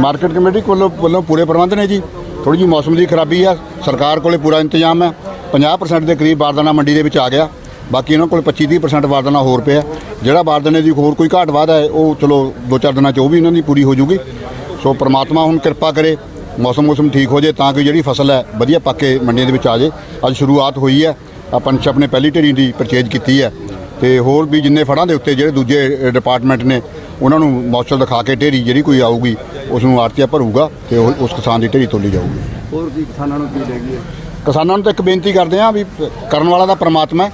Market committee ਵੱਲੋਂ ਵੱਲੋਂ ਪੂਰੇ ਪ੍ਰਬੰਧ ਨੇ ਜੀ। ਥੋੜੀ ਜੀ ਮੌਸਮ ਦੀ ਖਰਾਬੀ ਆ। ਸਰਕਾਰ ਕੋਲੇ ਪੂਰਾ ਇੰਤਜ਼ਾਮ ਹੈ 50% ਦੇ ਕਰੀਬ ਬਾਰਦਾਨਾ ਮੰਡੀ ਦੇ ਵਿੱਚ ਆ ਗਿਆ। ਬਾਕੀ ਇਹਨਾਂ ਕੋਲ 25-30% ਬਾਰਦਾਨਾ ਹੋਰ ਪਿਆ। ਜਿਹੜਾ ਬਾਰਦਾਨੇ ਦੀ ਹੋਰ ਕੋਈ ਘਾਟ ਵਾਧ ਹੈ ਉਹ ਚਲੋ ਦੋ ਚਾਰ ਦਿਨਾਂ 'ਚ ਉਹ ਵੀ ਇਹਨਾਂ ਦੀ ਪੂਰੀ ਹੋ ਜੂਗੀ। ਸੋ ਪ੍ਰਮਾਤਮਾ ਹੁਣ ਕਿਰਪਾ ਕਰੇ, ਮੌਸਮ ਮੌਸਮ ਠੀਕ ਹੋ ਜੇ ਤਾਂ ਕਿ ਜਿਹੜੀ ਫਸਲ ਹੈ, ਵਧੀਆ ਪੱਕ ਕੇ ਮੰਡੀਆਂ ਦੇ ਵਿੱਚ ਆ ਜੇ। ਅੱਜ ਸ਼ੁਰੂਆਤ ਹੋਈ ਹੈ। ਆਪਾਂ ਨੇ ਪਹਿਲੀ ਢੇਰੀ ਦੀ ਪਰਚੇਜ ਕੀਤੀ ਹੈ। ਤੇ ਹੋਰ ਵੀ ਜਿੰਨੇ ਫੜਾਂ ਦੇ ਉੱਤੇ ਜਿਹੜੇ ਦੂਜੇ ਡਿਪਾਰਟਮੈਂਟ ਨੇ ਉਹਨਾਂ ਨੂੰ ਮੌਸਮ ਦਿਖਾ ਕੇ ਢੇਰੀ ਜਿਹੜੀ ਕੋਈ ਆਊਗੀ ਉਸ ਨੂੰ ਆਰਤੀਆ ਭਰੂਗਾ ਤੇ ਉਹ ਉਸ ਕਿਸਾਨ ਦੀ ਢੇਰੀ ਤੋਲੀ ਜਾਊਗੀ। ਹੋਰ ਕੀ ਕਿਸਾਨਾਂ ਨੂੰ ਕੀ ਹੈ? ਕਿਸਾਨਾਂ ਨੂੰ ਤਾਂ ਇੱਕ ਬੇਨਤੀ ਕਰਦੇ ਹਾਂ ਵੀ ਕਰਨ ਵਾਲਾ ਦਾ ਪ੍ਰਮਾਤਮਾ ਹੈ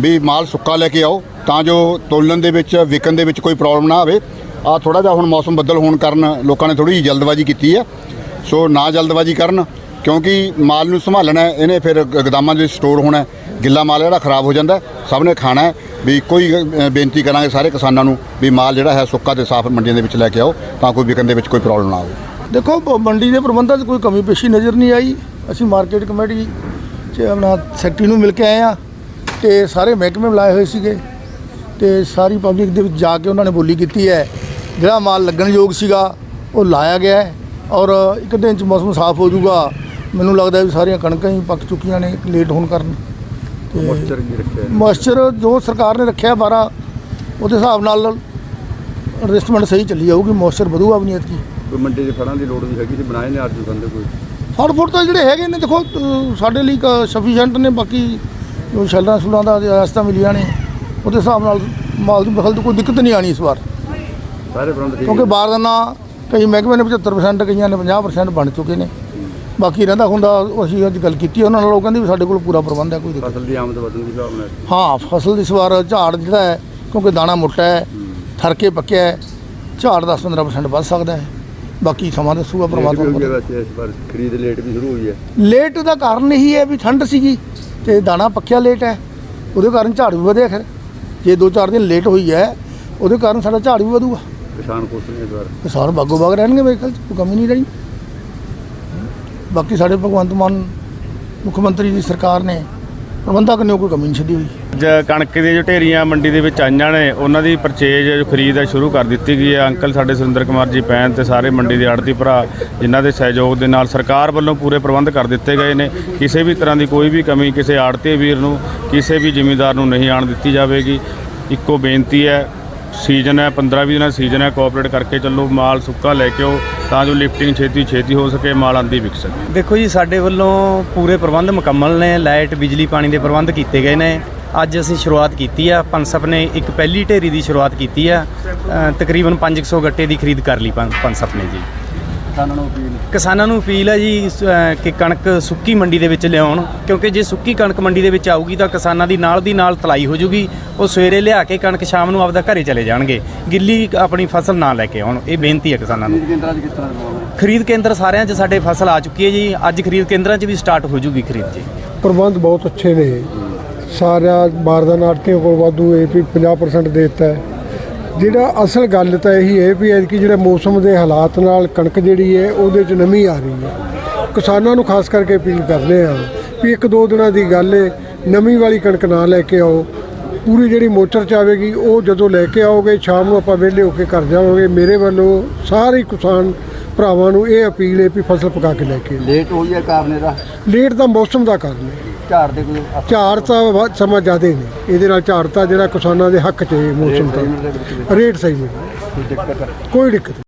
ਵੀ ਮਾਲ ਸੁੱਕਾ ਲੈ ਕੇ ਆਓ ਤਾਂ ਜੋ ਤੋਲਣ ਦੇ ਵਿੱਚ ਵਿਕਣ ਦੇ ਵਿੱਚ ਕੋਈ ਪ੍ਰੋਬਲਮ ਨਾ ਆਵੇ। ਆ ਥੋੜਾ ਜਿਹਾ ਹੁਣ ਮੌਸਮ ਬੱਦਲ ਹੋਣ ਕਾਰਨ ਲੋਕਾਂ ਨੇ ਥੋੜੀ ਜਿਹੀ ਜਲਦਬਾਜ਼ੀ ਕੀਤੀ ਹੈ। ਸੋ ਨਾ ਜਲਦਬਾਜ਼ੀ ਕਰਨ ਕਿਉਂਕਿ ਮਾਲ ਨੂੰ ਸੰਭਾਲਣਾ ਹੈ, ਇਹਨੇ ਫਿਰ ਗ- ਗੋਦਾਮਾਂ ਦੇ ਵਿੱਚ ਸਟੋਰ ਹੋਣਾ ਹੈ। ਗਿੱਲਾ ਮਾਲ ਜਿਹੜਾ ਖਰਾਬ ਹੋ ਜਾਂਦਾ ਹੈ, ਸਭ ਨੇ ਖਾਣਾ ਹੈ। ਵੀ ਕੋਈ ਬੇਨਤੀ ਕਰਾਂਗੇ ਸਾਰੇ ਕਿਸਾਨਾਂ ਨੂੰ ਵੀ ਮਾਲ ਜਿਹੜਾ ਹੈ ਸੁੱਕਾ ਤੇ ਸਾਫ਼ ਮੰਡੀਆਂ ਦੇ ਵਿੱਚ ਲੈ ਕੇ ਆਓ ਤਾਂ ਕੋਈ ਵਿਕਣ ਦੇ ਵਿੱਚ ਕੋਈ ਪ੍ਰੋਬਲਮ ਨਾ ਆਵੇ। ਦੇਖੋ ਮੰਡੀ ਦੇ ਪ੍ਰਬੰਧਾਂ 'ਚ ਕੋਈ ਕਮੀ ਪੇਸ਼ੀ ਨਜ਼ਰ ਨਹੀਂ ਆਈ। ਅਸੀਂ ਮਾਰਕੀਟ ਕਮੇਟੀ 'ਚ ਆਪਣਾ ਸੈਕਟਰੀ ਨੂੰ ਮਿਲ ਕੇ ਆਏ ਆ ਤੇ ਸਾਰੇ ਮਹਿਕਮੇ ਬੁਲਾਏ ਹੋਏ ਸੀਗੇ ਤੇ ਸਾਰੀ ਪਬਲਿਕ ਦੇ ਵਿੱਚ ਜਾ ਕੇ ਉਹਨਾਂ ਨੇ ਬੋਲੀ ਕੀਤੀ ਹੈ। ਜਿਹੜਾ ਮਾਲ ਲੱਗਣ ਯੋਗ ਸੀਗਾ, ਉਹ ਲਾਇਆ ਗਿਆ ਹੈ ਔਰ ਇੱਕ ਦਿਨ 'ਚ ਮੌਸਮ ਸਾਫ਼ ਹੋ ਜਾਊਗਾ। ਮੈਨੂੰ ਲੱਗਦਾ ਵੀ ਸਾਰੀਆਂ ਕਣਕਾਂ ਹੀ ਪੱਕ ਚੁੱਕੀਆਂ ਨੇ, ਲੇਟ ਹੋਣ ਕਾਰਨ। ਮੋਇਸਚਰ ਕੀ ਰੱਖਿਆ ਹੈ? ਮੋਇਸਚਰ ਜੋ ਸਰਕਾਰ ਨੇ ਰੱਖਿਆ 12 ਉਹਦੇ ਹਿਸਾਬ ਨਾਲ ਐਡਜਸਟਮੈਂਟ ਸਹੀ ਚੱਲੀ ਜਾਊਗੀ ਮੋਇਸਚਰ ਵਧੂਗਾ ਵੀ ਨਹੀਂ ਕੋਈ ਮੰਡੀ ਦੇ ਫੜਾਂ ਦੀ ਲੋੜ ਵੀ ਹੈਗੀ ਤੇ ਬਣਾਏ ਨੇ ਅਰਜਨ ਬੰਦੇ ਕੋਈ ਫੜ ਫੁੱਟ ਤਾਂ ਜਿਹੜੇ ਹੈਗੇ ਨੇ ਦੇਖੋ ਸਾਡੇ ਲਈ ਸਫੀਸ਼ੀਐਂਟ ਨੇ ਬਾਕੀ ਜੋ ਸ਼ੈਲਰਾਂ ਸ਼ੁਲਾਂ ਦਾ ਰਸਤਾ ਮਿਲੀਆਂ ਨੇ ਉਹਦੇ ਹਿਸਾਬ ਨਾਲ ਮਾਲ ਦੀ ਬਖਲ ਦੀ ਕੋਈ ਦਿੱਕਤ ਨਹੀਂ ਆਣੀ ਇਸ ਵਾਰ ਸਾਰੇ ਠੀਕ ਕਿਉਂਕਿ। ਬਾਰਦਾਨਾ ਕਈ ਮਹਿਕਮੇ ਨੇ 75% ਕਈਆਂ ਨੇ 50% ਬਣ ਚੁੱਕੇ ਨੇ ਬਾਕੀ ਰਹਿੰਦਾ ਹੁੰਦਾ ਅਸੀਂ ਅੱਜ ਗੱਲ ਕੀਤੀ ਉਹਨਾਂ ਨਾਲ ਉਹ ਕਹਿੰਦੇ ਵੀ ਸਾਡੇ ਕੋਲ ਪੂਰਾ ਪ੍ਰਬੰਧ ਹੈ ਕੋਈ ਦਿੱਕਤ ਫਸਲ ਦੀ ਆਮਦ ਵਧਣ ਦੀ ਭਾਵਨਾ ਹੈ। ਹਾਂ ਫਸਲ ਇਸ ਵਾਰ ਝਾੜ ਜਿਹੜਾ ਹੈ ਕਿਉਂਕਿ ਦਾਣਾ ਮੋਟਾ ਹੈ ਥਰਕੇ ਪੱਕਿਆ ਹੈ ਝਾੜ 10-15% ਵੱਧ ਸਕਦਾ ਹੈ। ਬਾਕੀ ਸਮਾਂ ਦੱਸੂਗਾ ਪ੍ਰਮਾਤਮਾ ਹੋ ਗਿਆ ਵੈਸੇ ਇਸ ਵਾਰ ਖਰੀਦ ਲੇਟ ਵੀ ਸ਼ੁਰੂ ਹੋਈ ਹੈ। ਲੇਟ ਦਾ ਕਾਰਨ ਇਹੀ ਹੈ ਵੀ ਠੰਡ ਸੀਗੀ ਤੇ ਦਾਣਾ ਪੱਕਿਆ ਲੇਟ ਹੈ ਉਹਦੇ ਕਾਰਨ ਝਾੜ ਵੀ ਵਧਿਆ ਖਰ। ਜੇ 2-4 ਦਿਨ ਲੇਟ ਹੋਈ ਹੈ ਉਹਦੇ ਕਾਰਨ ਸਾਡਾ ਝਾੜ ਵੀ ਵਧੂਗਾ। ਕਿਸਾਨ ਖੁਸ਼ ਨੇ ਇਸ ਵਾਰ। ਕਿਸਾਨ ਬਾਗੋ ਬਾਗ ਰਹਿਣਗੇ ਮੇਰੇ ਖਿਆਲ 'ਚ ਕੋਈ ਕਮੀ ਨਹੀਂ ਰਹੀ ਬਾਕੀ ਸਾਡੇ ਭਗਵੰਤ ਮਾਨ ਮੁੱਖ ਮੰਤਰੀ ਦੀ ਸਰਕਾਰ ਨੇ ਪ੍ਰਬੰਧਕ ਨੇ ਕੋਈ ਕਮੀ ਨਹੀਂ ਛੱਡੀ ਹੋਈ। ਅੱਜ ਕਣਕ ਦੀਆਂ ਜੋ ਢੇਰੀਆਂ ਮੰਡੀ ਦੇ ਵਿੱਚ ਆਈਆਂ ਨੇ, ਉਹਨਾਂ ਦੀ ਪਰਚੇਜ ਜੋ ਖਰੀਦ ਹੈ ਸ਼ੁਰੂ ਕਰ ਦਿੱਤੀ ਗਈ ਹੈ ਅੰਕਲ ਸਾਡੇ ਸੁਰਿੰਦਰ ਕੁਮਾਰ ਜੀ ਪੈਨ ਤੇ ਸਾਰੇ ਮੰਡੀ ਦੇ ਆੜਤੀ ਭਰਾ, ਜਿਨ੍ਹਾਂ ਦੇ ਸਹਿਯੋਗ ਦੇ ਨਾਲ ਸਰਕਾਰ ਵੱਲੋਂ ਪੂਰੇ ਪ੍ਰਬੰਧ ਕਰ ਦਿੱਤੇ ਗਏ ਨੇ। ਕਿਸੇ ਵੀ ਤਰ੍ਹਾਂ ਦੀ ਕੋਈ ਵੀ ਕਮੀ ਕਿਸੇ ਆੜਤੀ ਵੀਰ ਨੂੰ, ਕਿਸੇ ਵੀ ਜ਼ਿਮੀਂਦਾਰ ਨੂੰ ਨਹੀਂ ਆਣ ਦਿੱਤੀ ਜਾਵੇਗੀ। ਇੱਕੋ ਬੇਨਤੀ ਹੈ, ਸੀਜ਼ਨ ਹੈ 15-20 ਦਿਨਾਂ ਸੀਜ਼ਨ ਹੈ, ਕੋਆਪਰੇਟ ਕਰਕੇ ਚੱਲੋ, ਮਾਲ ਸੁੱਕਾ ਲੈ ਕੇ ਆਓ। ਤਾਂ ਜੋ ਲਿਫਟਿੰਗ ਛੇਤੀ ਛੇਤੀ ਹੋ ਸਕੇ ਮਾਲ ਆਂਦੀ ਵਿਕ ਸਕੇ। ਦੇਖੋ ਜੀ ਸਾਡੇ ਵੱਲੋਂ ਪੂਰੇ ਪ੍ਰਬੰਧ ਮੁਕੰਮਲ ਨੇ ਲਾਈਟ ਬਿਜਲੀ ਪਾਣੀ ਦੇ ਪ੍ਰਬੰਧ ਕੀਤੇ ਗਏ ਨੇ। ਅੱਜ ਅਸੀਂ ਸ਼ੁਰੂਆਤ ਕੀਤੀ ਆ ਪੰਸਪ ਨੇ ਇੱਕ ਪਹਿਲੀ ਢੇਰੀ ਦੀ ਸ਼ੁਰੂਆਤ ਕੀਤੀ ਆ। ਅ, ਤਕਰੀਬਨ 500 ਗੱਟੇ ਦੀ ਖਰੀਦ ਕਰ ਲਈ ਪੰਸਪ ਨੇ ਜੀ। ਕਿਸਾਨਾਂ ਨੂੰ ਅਪੀਲ? ਕਿਸਾਨਾਂ ਨੂੰ ਅਪੀਲ ਹੈ ਜੀ ਕਿ ਕਣਕ ਸੁੱਕੀ ਮੰਡੀ ਦੇ ਵਿੱਚ ਲਿਆਉਣ ਕਿਉਂਕਿ ਜੇ ਸੁੱਕੀ ਕਣਕ ਮੰਡੀ ਦੇ ਵਿੱਚ ਆਊਗੀ ਤਾਂ ਕਿਸਾਨਾਂ ਦੀ ਨਾਲ ਦੀ ਨਾਲ ਤਲਾਈ ਹੋ ਜੂਗੀ ਉਹ ਸਵੇਰੇ ਲਿਆ ਕੇ ਕਣਕ ਸ਼ਾਮ ਨੂੰ ਆਪਦਾ ਘਰੇ ਚਲੇ ਜਾਣਗੇ। ਗਿੱਲੀ ਆਪਣੀ ਫਸਲ ਨਾ ਲੈ ਕੇ ਆਉਣ ਇਹ ਬੇਨਤੀ ਹੈ ਕਿਸਾਨਾਂ ਨੂੰ। ਖਰੀਦ ਕੇਂਦਰਾਂ 'ਚ ਕਿਸ ਤਰ੍ਹਾਂ ਹੈ? ਖਰੀਦ ਕੇਂਦਰ ਸਾਰਿਆਂ 'ਚ ਸਾਡੇ ਫਸਲ ਆ ਚੁੱਕੀ ਹੈ ਜੀ। ਅੱਜ ਖਰੀਦ ਕੇਂਦਰਾਂ 'ਚ ਵੀ ਸਟਾਰਟ ਹੋ ਜੂਗੀ ਖਰੀਦ ਜੀ। ਪ੍ਰਬੰਧ ਬਹੁਤ ਅੱਛੇ ਨੇ। ਸਾਰਾ ਬਾਰਦਾਨ ਆੜਤੀਆਂ ਕੋਲ ਵਾਧੂ ਵੀ 50% ਦੇ ਦਿੱਤਾ ਹੈ। ਜਿਹੜਾ ਅਸਲ ਗੱਲ ਤਾਂ ਇਹੀ ਹੈ ਵੀ ਐਤਕੀ ਜਿਹੜਾ ਮੌਸਮ ਦੇ ਹਾਲਾਤ ਨਾਲ ਕਣਕ ਜਿਹੜੀ ਹੈ ਉਹਦੇ 'ਚ ਨਮੀ ਆ ਰਹੀ ਹੈ। ਕਿਸਾਨਾਂ ਨੂੰ ਖਾਸ ਕਰਕੇ ਅਪੀਲ ਕਰਦੇ ਆ ਵੀ ਇੱਕ ਦੋ ਦਿਨਾਂ ਦੀ ਗੱਲ ਹੈ ਨਮੀ ਵਾਲੀ ਕਣਕ ਨਾ ਲੈ ਕੇ ਆਓ। ਪੂਰੀ ਜਿਹੜੀ ਮੋਟਰ ਚ ਆਵੇਗੀ ਉਹ ਜਦੋਂ ਲੈ ਕੇ ਆਓਗੇ ਸ਼ਾਮ ਨੂੰ ਆਪਾਂ ਵਿਹਲੇ ਹੋ ਕੇ ਘਰ ਜਾਵਾਂਗੇ। ਮੇਰੇ ਵੱਲੋਂ ਸਾਰੇ ਕਿਸਾਨ ਭਰਾਵਾਂ ਨੂੰ ਇਹ ਅਪੀਲ ਹੈ ਵੀ ਫਸਲ ਪਕਾ ਕੇ ਲੈ ਕੇ। ਲੇਟ ਹੋਈ ਹੈ ਕਾਰਨ ਇਹਦਾ? ਲੇਟ ਤਾਂ ਮੌਸਮ ਦਾ ਕਾਰਨ ਹੈ ਝਾੜ ਦੇ ਕੋਈ ਅਸਰ? ਝਾੜ ਤਾਂ ਵੱਧ ਸਮਾਂ ਜ਼ਿਆਦੇ ਨੇ ਇਹਦੇ ਨਾਲ ਝਾੜ ਤਾਂ ਜਿਹੜਾ ਕਿਸਾਨਾਂ ਦੇ ਹੱਕ 'ਚ ਹੈ ਮੌਸਮ ਰੇਟ ਸਹੀ। ਰੇਟ ਸਹੀ ਮਿਲ ਕੋਈ ਦਿੱਕਤ ਹੈ ਕੋਈ ਦਿੱਕਤ ਨਹੀਂ